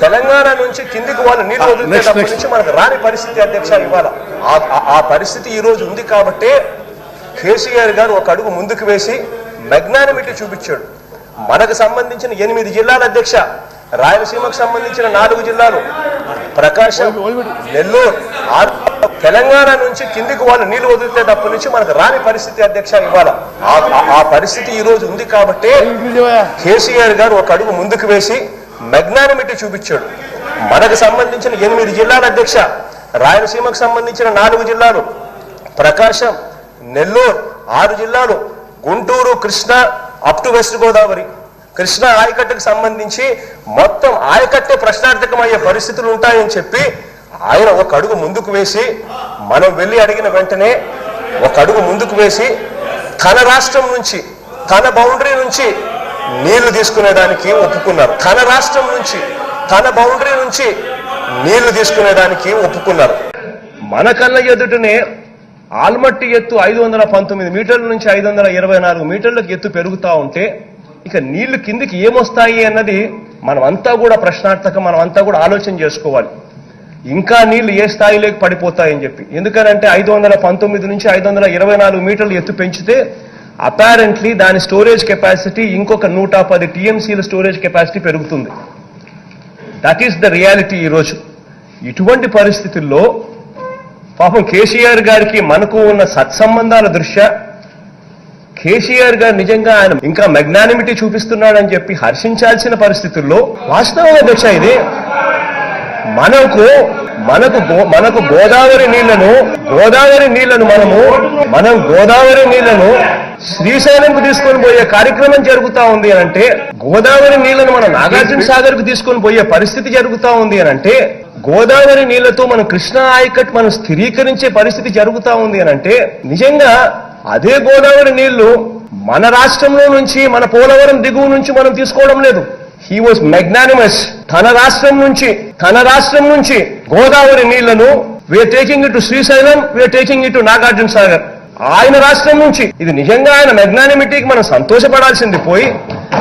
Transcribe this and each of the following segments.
తెలంగాణ నుంచి కిందికి వాళ్ళు నీళ్ళు next, వదిలినప్పటి. నుంచి మనకు రాని పరిస్థితి అధ్యక్ష ఇవాళ. ఆ- పరిస్థితి ఈ రోజు ఉంది కాబట్టే కేసీఆర్ గారు ఒక అడుగు ముందుకు వేసి మెగ్నానిమిటీ చూపించాడు. మనకు సంబంధించిన ఎనిమిది జిల్లాల అధ్యక్ష రాయలసీమకు సంబంధించిన నాలుగు జిల్లాలు ప్రకాశం నెల్లూరు తెలంగాణ నుంచి కిందికి వాళ్ళు నీళ్ళు వదిలితేటప్పటి నుంచి మనకు రాని పరిస్థితి అధ్యక్ష ఇవాళ. ఆ పరిస్థితి ఈ రోజు ఉంది కాబట్టే కేసీఆర్ గారు ఒక అడుగు ముందుకు వేసి మెగ్నానమిటీ చూపించాడు. మనకు సంబంధించిన ఎనిమిది జిల్లాల అధ్యక్ష రాయలసీమకు సంబంధించిన నాలుగు జిల్లాలు ప్రకాశం నెల్లూరు ఆరు జిల్లాలు Guntur Krishna up to west Godavari Krishna ఆయకట్టుకు సంబంధించి మొత్తం ఆయకట్టే ప్రశ్నార్థకమయ్యే పరిస్థితులు ఉంటాయని చెప్పి ఆయన ఒక అడుగు ముందుకు వేసి మనం వెళ్ళి అడిగిన వెంటనే ఒక అడుగు ముందుకు వేసి తన రాష్ట్రం నుంచి తన బౌండరీ నుంచి నీళ్ళు తీసుకునేదానికి ఒప్పుకున్నారు. తన రాష్ట్రం నుంచి తన బౌండరీ నుంచి నీళ్ళు తీసుకునేదానికి ఒప్పుకున్నారు. మన కళ్ళ ఎదుటనే ఆల్మట్టి ఎత్తు ఐదు వందల పంతొమ్మిది మీటర్ల నుంచి ఐదు వందల ఇరవై నాలుగు మీటర్లకు ఎత్తు పెరుగుతా ఉంటే ఇక నీళ్ళు కిందికి ఏమొస్తాయి అన్నది మనమంతా కూడా ప్రశ్నార్థకం మనం అంతా కూడా ఆలోచన చేసుకోవాలి. ఇంకా నీళ్ళు ఏ స్థాయిలోకి పడిపోతాయని చెప్పి. ఎందుకనంటే ఐదు వందల పంతొమ్మిది నుంచి ఐదు వందల ఇరవై నాలుగు మీటర్లు ఎత్తు పెంచితే అపారెంట్లీ దాని స్టోరేజ్ కెపాసిటీ ఇంకొక నూట పది టీఎంసీల స్టోరేజ్ కెపాసిటీ పెరుగుతుంది. దట్ ఈస్ ద రియాలిటీ ఈరోజు ఇటువంటి పరిస్థితుల్లో పాపం కేసీఆర్ గారికి మనకు ఉన్న సత్సంబంధాల దృష్ట్యా కేసీఆర్ గారు నిజంగా ఆయన ఇంకా మెగ్నానిమిటీ చూపిస్తున్నాడని చెప్పి హర్షించాల్సిన పరిస్థితుల్లో వాస్తవం అధ్యక్ష ఇది? మనకు మనకు మనకు గోదావరి నీళ్ళను గోదావరి నీళ్ళను మనము మనం గోదావరి నీళ్ళను శ్రీశైలంకు తీసుకొని పోయే కార్యక్రమం జరుగుతా ఉంది అని అంటే గోదావరి నీళ్ళను మన నాగార్జున సాగర్కు తీసుకొని పోయే పరిస్థితి జరుగుతా ఉంది అని అంటే గోదావరి నీళ్ళతో మనం కృష్ణా ఆయకట్ మనం స్థిరీకరించే పరిస్థితి జరుగుతా ఉంది అని అంటే నిజంగా అదే గోదావరి నీళ్ళు మన రాష్ట్రంలో నుంచి మన పోలవరం దిగువ నుంచి మనం తీసుకోవడం లేదు. హీ వాజ్ మెగ్నానిమస్ తన రాష్ట్రం నుంచి తన రాష్ట్రం నుంచి గోదావరి నీళ్ళను వీఆర్ టేకింగ్ ఇటు శ్రీశైలం వీఆర్ టేకింగ్ ఇటు నాగార్జున సాగర్ ఆయన రాష్ట్రం నుంచి. ఇది నిజంగా ఆయన మెగ్నానిమిటీకి మనం సంతోషపడాల్సింది పోయి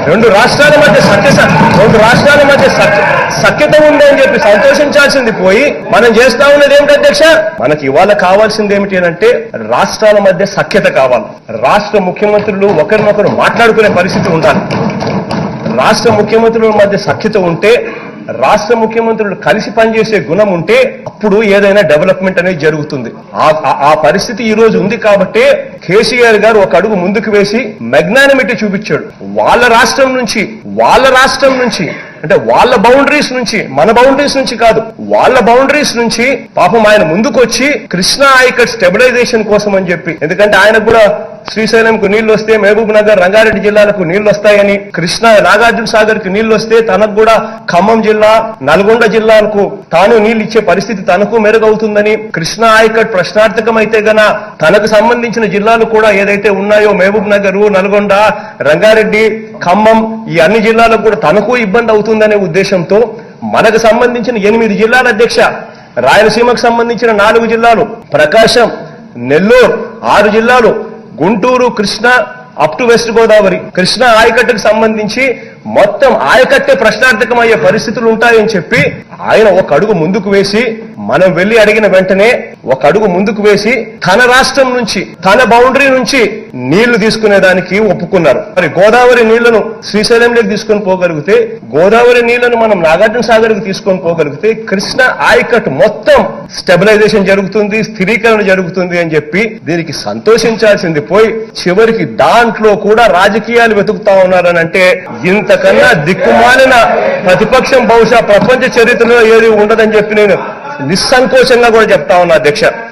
రెండు రాష్ట్రాల మధ్య సఖ్య రెండు రాష్ట్రాల మధ్య సఖ్య- సఖ్యత ఉంది అని చెప్పి సంతోషించాల్సింది పోయి మనం చేస్తా ఉన్నది ఏమిటి అధ్యక్ష? మనకి ఇవాళ కావాల్సింది ఏమిటి అని అంటే రాష్ట్రాల మధ్య సఖ్యత కావాలి. రాష్ట్ర ముఖ్యమంత్రులు ఒకరినొకరు మాట్లాడుకునే పరిస్థితి ఉండాలి. రాష్ట్ర ముఖ్యమంత్రుల మధ్య సఖ్యత ఉంటే రాష్ట్ర ముఖ్యమంత్రులు కలిసి పనిచేసే గుణం ఉంటే అప్పుడు ఏదైనా డెవలప్మెంట్ అనేది జరుగుతుంది. ఆ- పరిస్థితి ఈ రోజు ఉంది కాబట్టే కేసీఆర్ గారు ఒక అడుగు ముందుకు వేసి మెగ్నానిమిటీ చూపించాడు. వాళ్ళ రాష్ట్రం నుంచి వాళ్ళ రాష్ట్రం నుంచి అంటే వాళ్ళ బౌండరీస్ నుంచి మన బౌండరీస్ నుంచి కాదు వాళ్ళ బౌండరీస్ నుంచి పాపం ఆయన ముందుకు వచ్చి కృష్ణా ఐకట్ స్టెబిలైజేషన్ కోసం అని చెప్పి ఎందుకంటే ఆయనకు కూడా శ్రీశైలంకు నీళ్ళు వస్తే మహబూబ్ నగర్ రంగారెడ్డి జిల్లాలకు నీళ్ళు వస్తాయని కృష్ణా నాగార్జున సాగర్కు నీళ్ళు వస్తే తనకు కూడా ఖమ్మం జిల్లా నల్గొండ జిల్లాలకు తాను నీళ్ళు ఇచ్చే పరిస్థితి తనకు మెరుగవుతుందని కృష్ణా ఆయకట్ ప్రశ్నార్థకమైతే గన తనకు సంబంధించిన జిల్లాలు కూడా ఏదైతే ఉన్నాయో మహబూబ్ నగర్ నల్గొండ రంగారెడ్డి ఖమ్మం ఈ అన్ని జిల్లాలకు కూడా తనకు ఇబ్బంది అవుతుందనే ఉద్దేశంతో మనకు సంబంధించిన ఎనిమిది జిల్లాల అధ్యక్ష రాయలసీమకు సంబంధించిన నాలుగు జిల్లాలు ప్రకాశం నెల్లూరు ఆరు జిల్లాలు Guntur Krishna up to west Godavari Krishna ఆయకట్టుకు సంబంధించి మొత్తం ఆయకట్టే ప్రశ్నార్థకమయ్యే పరిస్థితులు ఉంటాయని చెప్పి ఆయన ఒక అడుగు ముందుకు వేసి మనం వెళ్ళి అడిగిన వెంటనే ఒక అడుగు ముందుకు వేసి తన రాష్ట్రం నుంచి తన బౌండరీ నుంచి నీళ్ళు తీసుకునేదానికి ఒప్పుకున్నారు. మరి గోదావరి నీళ్ళను శ్రీశైలంలోకి తీసుకొని పోగలిగితే గోదావరి నీళ్ళను మనం నాగార్జున సాగర్ తీసుకొని పోగలిగితే కృష్ణ ఆయకట్ మొత్తం స్టెబిలైజేషన్ జరుగుతుంది స్థిరీకరణ జరుగుతుంది అని చెప్పి దీనికి సంతోషించాల్సింది పోయి చివరికి దాంట్లో కూడా రాజకీయాలు వెతుకుతా ఉన్నారని అంటే ఇంతకన్నా దిక్కుమాలిన ప్రతిపక్షం బహుశా ప్రపంచ చరిత్రలో ఏది ఉండదని చెప్పి నేను నిస్సంకోచంగా కూడా చెప్తా ఉన్నా అధ్యక్ష.